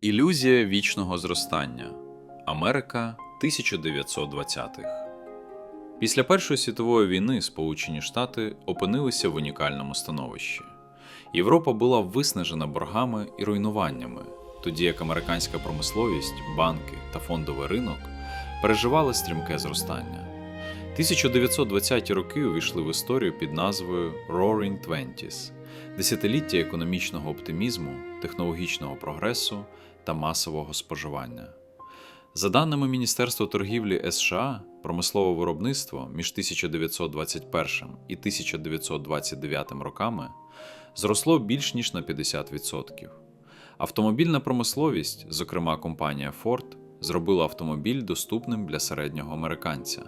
Ілюзія вічного зростання. Америка 1920-х. Після Першої світової війни Сполучені Штати опинилися в унікальному становищі. Європа була виснажена боргами і руйнуваннями, тоді як американська промисловість, банки та фондовий ринок переживали стрімке зростання. 1920-ті роки увійшли в історію під назвою Roaring Twenties – десятиліття економічного оптимізму, технологічного прогресу та масового споживання. За даними Міністерства торгівлі США, промислове виробництво між 1921 і 1929 роками зросло більш ніж на 50%. Автомобільна промисловість, зокрема компанія Ford, зробила автомобіль доступним для середнього американця.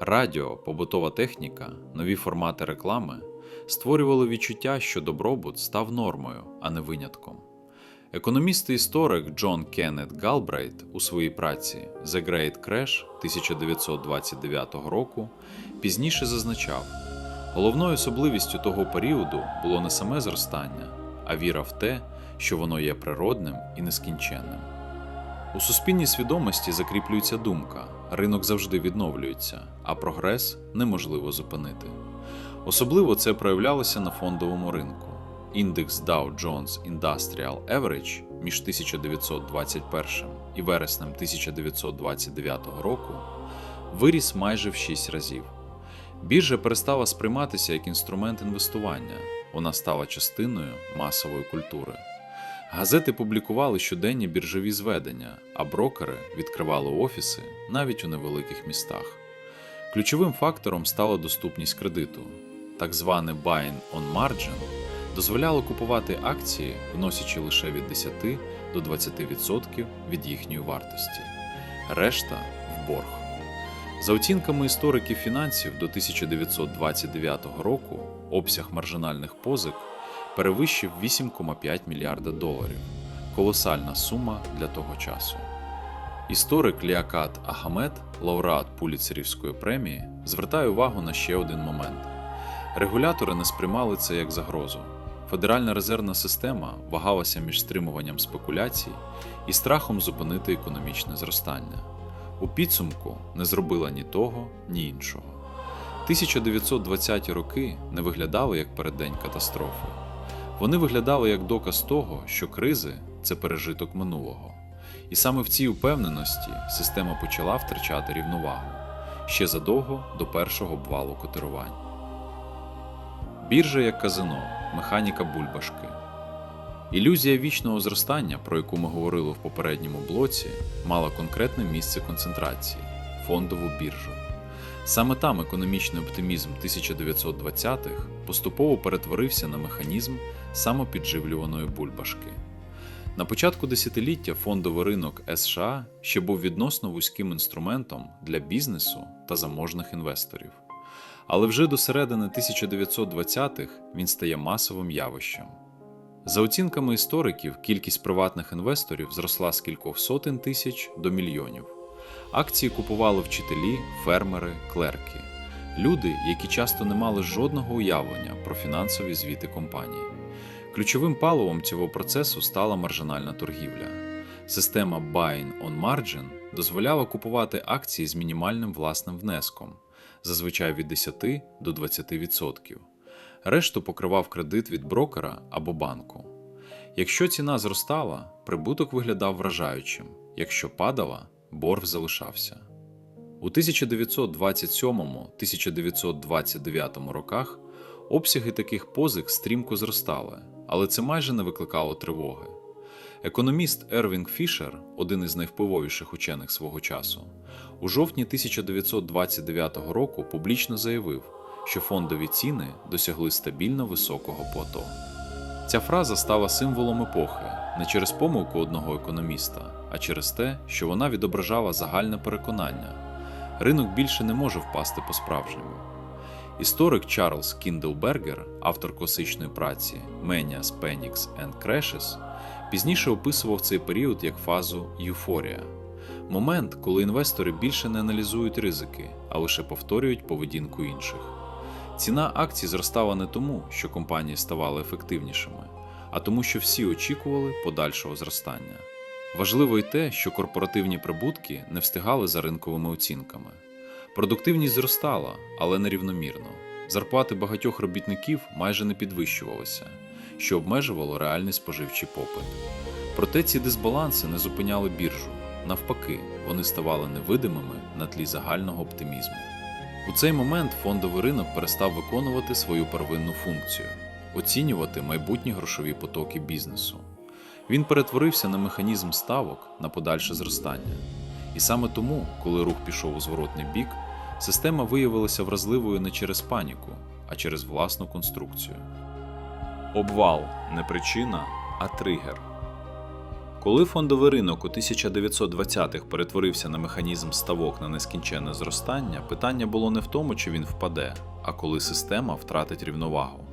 Радіо, побутова техніка, нові формати реклами створювали відчуття, що добробут став нормою, а не винятком. Економіст і історик Джон Кеннет Галбрейт у своїй праці The Great Crash 1929 року пізніше зазначав, головною особливістю того періоду було не саме зростання, а віра в те, що воно є природним і нескінченним. У суспільній свідомості закріплюється думка, ринок завжди відновлюється, а прогрес неможливо зупинити. Особливо це проявлялося на фондовому ринку. Індекс Dow Jones Industrial Average між 1921 і вереснем 1929 року виріс майже в 6 разів. Біржа перестала сприйматися як інструмент інвестування, вона стала частиною масової культури. Газети публікували щоденні біржові зведення, а брокери відкривали офіси навіть у невеликих містах. Ключовим фактором стала доступність кредиту. Так зване Buying on Margin дозволяло купувати акції, вносячи лише від 10 до 20% від їхньої вартості, решта в борг. За оцінками істориків фінансів до 1929 року обсяг маржинальних позик перевищив 8,5 мільярда доларів колосальна сума для того часу. Історик Ліакат Ахамед, лауреат Пуліцерівської премії, звертає увагу на ще один момент. Регулятори не сприймали це як загрозу. Федеральна резервна система вагалася між стримуванням спекуляцій і страхом зупинити економічне зростання. У підсумку не зробила ні того, ні іншого. 1920-ті роки не виглядали як переддень катастрофи. Вони виглядали як доказ того, що кризи це пережиток минулого. І саме в цій упевненості система почала втрачати рівновагу ще задовго до першого обвалу котирувань. Біржа як казино, механіка бульбашки. Ілюзія вічного зростання, про яку ми говорили в попередньому блоці, мала конкретне місце концентрації фондову біржу. Саме там економічний оптимізм 1920-х поступово перетворився на механізм самопідживлюваної бульбашки. На початку десятиліття фондовий ринок США ще був відносно вузьким інструментом для бізнесу та заможних інвесторів. Але вже до середини 1920-х він стає масовим явищем. За оцінками істориків, кількість приватних інвесторів зросла з кількох сотень тисяч до мільйонів. Акції купували вчителі, фермери, клерки, люди, які часто не мали жодного уявлення про фінансові звіти компанії. Ключовим паливом цього процесу стала маржинальна торгівля. Система Buying on Margin дозволяла купувати акції з мінімальним власним внеском, зазвичай від 10 до 20%. Решту покривав кредит від брокера або банку. Якщо ціна зростала, прибуток виглядав вражаючим, якщо падала, борг залишався. У 1927-1929 роках обсяги таких позик стрімко зростали, але це майже не викликало тривоги. Економіст Ервінг Фішер, один із найвпливовіших учених свого часу, у жовтні 1929 року публічно заявив, що фондові ціни досягли стабільно високого плато. Ця фраза стала символом епохи не через помилку одного економіста, а через те, що вона відображала загальне переконання ринок більше не може впасти по-справжньому. Історик Чарльз Кінделбергер, автор класичної праці Manias, Panics and Crashes, пізніше описував цей період як фазу юфорія момент, коли інвестори більше не аналізують ризики, а лише повторюють поведінку інших. Ціна акцій зростала не тому, що компанії ставали ефективнішими, а тому, що всі очікували подальшого зростання. Важливо й те, що корпоративні прибутки не встигали за ринковими оцінками. Продуктивність зростала, але нерівномірно. Зарплати багатьох робітників майже не підвищувалися, що обмежувало реальний споживчий попит. Проте ці дисбаланси не зупиняли біржу. Навпаки, вони ставали невидимими на тлі загального оптимізму. У цей момент фондовий ринок перестав виконувати свою первинну функцію оцінювати майбутні грошові потоки бізнесу. Він перетворився на механізм ставок на подальше зростання. І саме тому, коли рух пішов у зворотний бік, система виявилася вразливою не через паніку, а через власну конструкцію. Обвал не причина, а тригер. Коли фондовий ринок у 1920-х перетворився на механізм ставок на нескінченне зростання, питання було не в тому, чи він впаде, а коли система втратить рівновагу.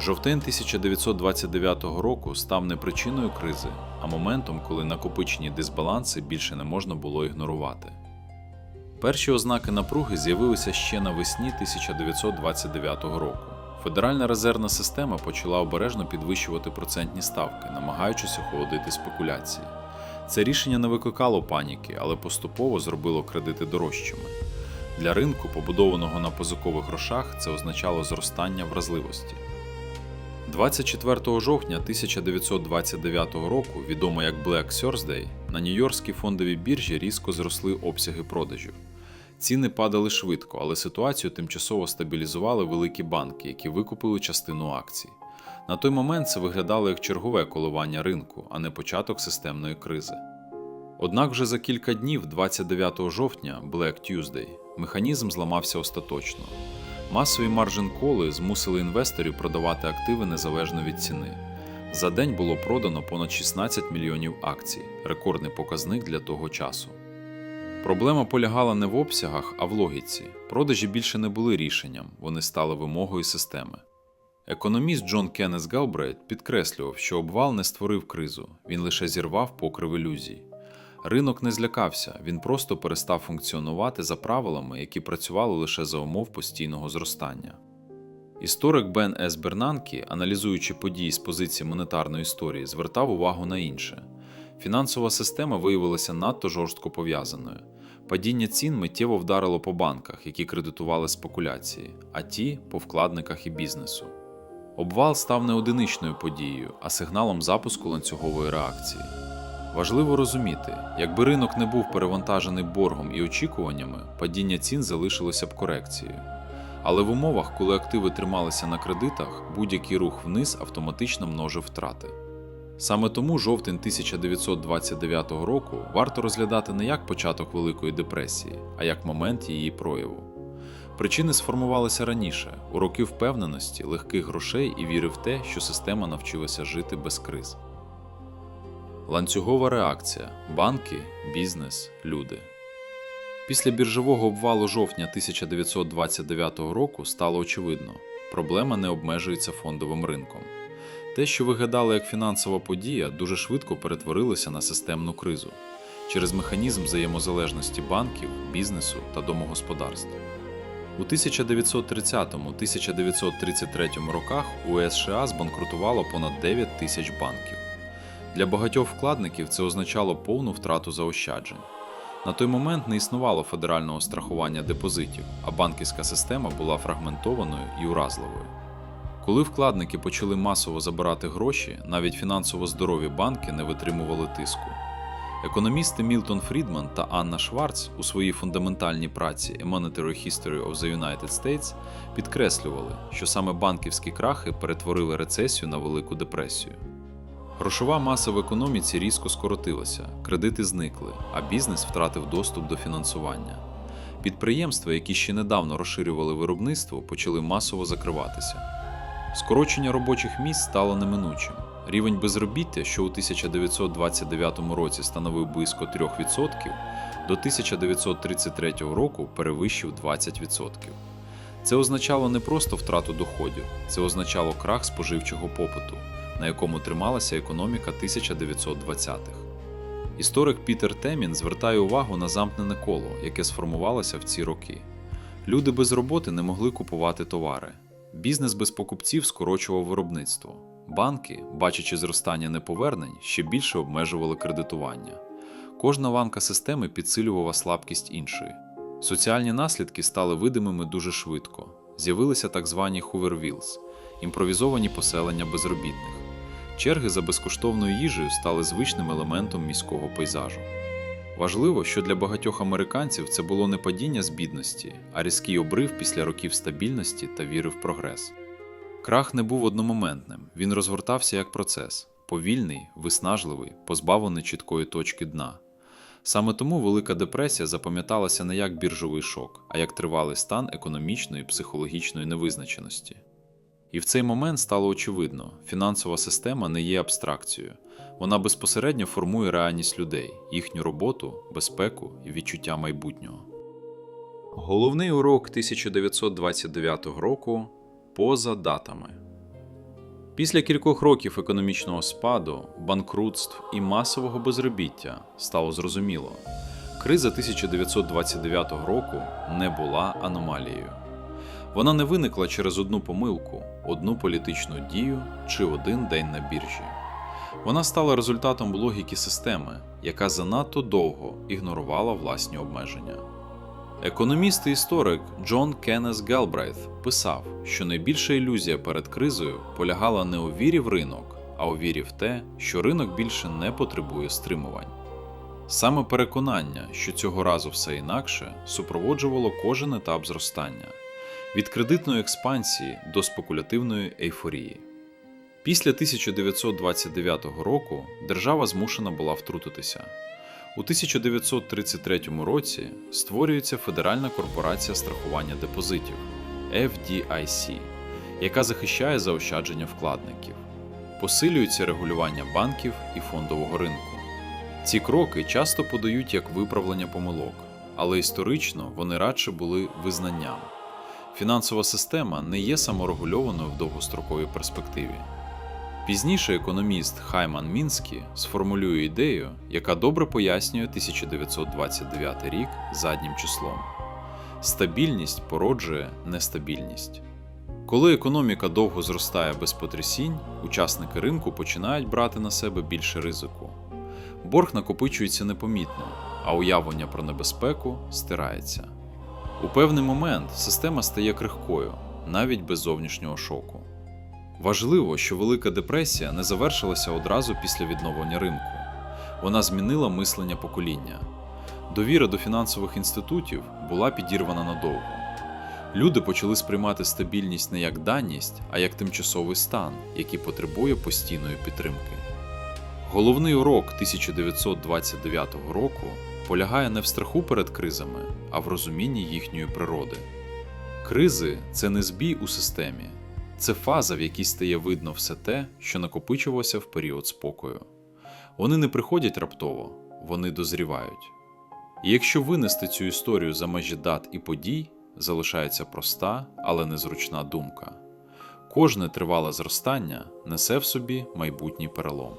Жовтень 1929 року став не причиною кризи, а моментом, коли накопичені дисбаланси більше не можна було ігнорувати. Перші ознаки напруги з'явилися ще навесні 1929 року. Федеральна резервна система почала обережно підвищувати процентні ставки, намагаючись охолодити спекуляції. Це рішення не викликало паніки, але поступово зробило кредити дорожчими. Для ринку, побудованого на позикових грошах, це означало зростання вразливості. 24 жовтня 1929 року, відомо як Black Thursday, на Нью-Йоркській фондовій біржі різко зросли обсяги продажів. Ціни падали швидко, але ситуацію тимчасово стабілізували великі банки, які викупили частину акцій. На той момент це виглядало як чергове коливання ринку, а не початок системної кризи. Однак вже за кілька днів, 29 жовтня, Black Tuesday, механізм зламався остаточно. Масові маржин-коли змусили інвесторів продавати активи незалежно від ціни. За день було продано понад 16 мільйонів акцій, рекордний показник для того часу. Проблема полягала не в обсягах, а в логіці. Продажі більше не були рішенням, вони стали вимогою системи. Економіст Джон Кеннес Галбрейт підкреслював, що обвал не створив кризу, він лише зірвав покрив ілюзій. Ринок не злякався, він просто перестав функціонувати за правилами, які працювали лише за умов постійного зростання. Історик Бен С. Бернанкі, аналізуючи події з позиції монетарної історії, звертав увагу на інше. Фінансова система виявилася надто жорстко пов'язаною. Падіння цін миттєво вдарило по банках, які кредитували спекуляції, а ті по вкладниках і бізнесу. Обвал став не одиничною подією, а сигналом запуску ланцюгової реакції. Важливо розуміти, якби ринок не був перевантажений боргом і очікуваннями, падіння цін залишилося б корекцією. Але в умовах, коли активи трималися на кредитах, будь-який рух вниз автоматично множив втрати. Саме тому жовтень 1929 року варто розглядати не як початок Великої депресії, а як момент її прояву. Причини сформувалися раніше, у роки впевненості, легких грошей і віри в те, що система навчилася жити без криз. Ланцюгова реакція банки, бізнес, люди. Після біржового обвалу жовтня 1929 року стало очевидно, проблема не обмежується фондовим ринком. Те, що виглядало як фінансова подія, дуже швидко перетворилося на системну кризу через механізм взаємозалежності банків, бізнесу та домогосподарств. У 1930-1933 роках у США збанкрутувало понад 9 тисяч банків. Для багатьох вкладників це означало повну втрату заощаджень. На той момент не існувало федерального страхування депозитів, а банківська система була фрагментованою і уразливою. Коли вкладники почали масово забирати гроші, навіть фінансово здорові банки не витримували тиску. Економісти Мілтон Фрідман та Анна Шварц у своїй фундаментальній праці A Monetary History of the United States підкреслювали, що саме банківські крахи перетворили рецесію на Велику депресію. Грошова маса в економіці різко скоротилася, кредити зникли, а бізнес втратив доступ до фінансування. Підприємства, які ще недавно розширювали виробництво, почали масово закриватися. Скорочення робочих місць стало неминучим. Рівень безробіття, що у 1929 році становив близько 3%, до 1933 року перевищив 20%. Це означало не просто втрату доходів, це означало крах споживчого попиту, на якому трималася економіка 1920-х. Історик Пітер Темін звертає увагу на замкнене коло, яке сформувалося в ці роки. Люди без роботи не могли купувати товари. Бізнес без покупців скорочував виробництво. банки, бачачи зростання неповернень, ще більше обмежували кредитування. Кожна ланка системи підсилювала слабкість іншої. Соціальні наслідки стали видимими дуже швидко. З'явилися так звані Hoover – імпровізовані поселення безробітних. Черги за безкоштовною їжею стали звичним елементом міського пейзажу. Важливо, що для багатьох американців це було не падіння з бідності, а різкий обрив після років стабільності та віри в прогрес. Крах не був одномоментним, він розгортався як процес повільний, виснажливий, позбавлений чіткої точки дна. Саме тому Велика депресія запам'яталася не як біржовий шок, а як тривалий стан економічної і психологічної невизначеності. І в цей момент стало очевидно, фінансова система не є абстракцією, вона безпосередньо формує реальність людей, їхню роботу, безпеку і відчуття майбутнього. Головний урок 1929 року поза датами. Після кількох років економічного спаду, банкрутств і масового безробіття стало зрозуміло, криза 1929 року не була аномалією. Вона не виникла через одну помилку, одну політичну дію чи один день на біржі. Вона стала результатом логіки системи, яка занадто довго ігнорувала власні обмеження. Економіст і історик Джон Кеннес Гелбрейт писав, що найбільша ілюзія перед кризою полягала не у вірі в ринок, а у вірі в те, що ринок більше не потребує стримувань. Саме переконання, що цього разу все інакше, супроводжувало кожен етап зростання від кредитної експансії до спекулятивної ейфорії. Після 1929 року держава змушена була втрутитися. У 1933 році створюється Федеральна корпорація страхування депозитів FDIC, яка захищає заощадження вкладників. Посилюється регулювання банків і фондового ринку. Ці кроки часто подають як виправлення помилок, але історично вони радше були визнанням. Фінансова система не є саморегульованою в довгостроковій перспективі. Пізніше економіст Хайман Мінський сформулює ідею, яка добре пояснює 1929 рік заднім числом. Стабільність породжує нестабільність. Коли економіка довго зростає без потрясінь, учасники ринку починають брати на себе більше ризику. Борг накопичується непомітно, а уявлення про небезпеку стирається. У певний момент система стає крихкою, навіть без зовнішнього шоку. Важливо, що Велика депресія не завершилася одразу після відновлення ринку. Вона змінила мислення покоління. Довіра до фінансових інститутів була підірвана надовго. Люди почали сприймати стабільність не як даність, а як тимчасовий стан, який потребує постійної підтримки. Головний урок 1929 року полягає не в страху перед кризами, а в розумінні їхньої природи. Кризи це не збій у системі, це фаза, в якій стає видно все те, що накопичувалося в період спокою. Вони не приходять раптово, вони дозрівають. І якщо винести цю історію за межі дат і подій, залишається проста, але незручна думка. Кожне тривале зростання несе в собі майбутній перелом.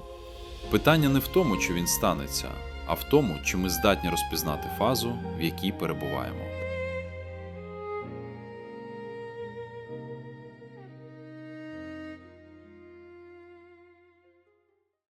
Питання не в тому, чи він станеться, а в тому, чи ми здатні розпізнати фазу, в якій перебуваємо.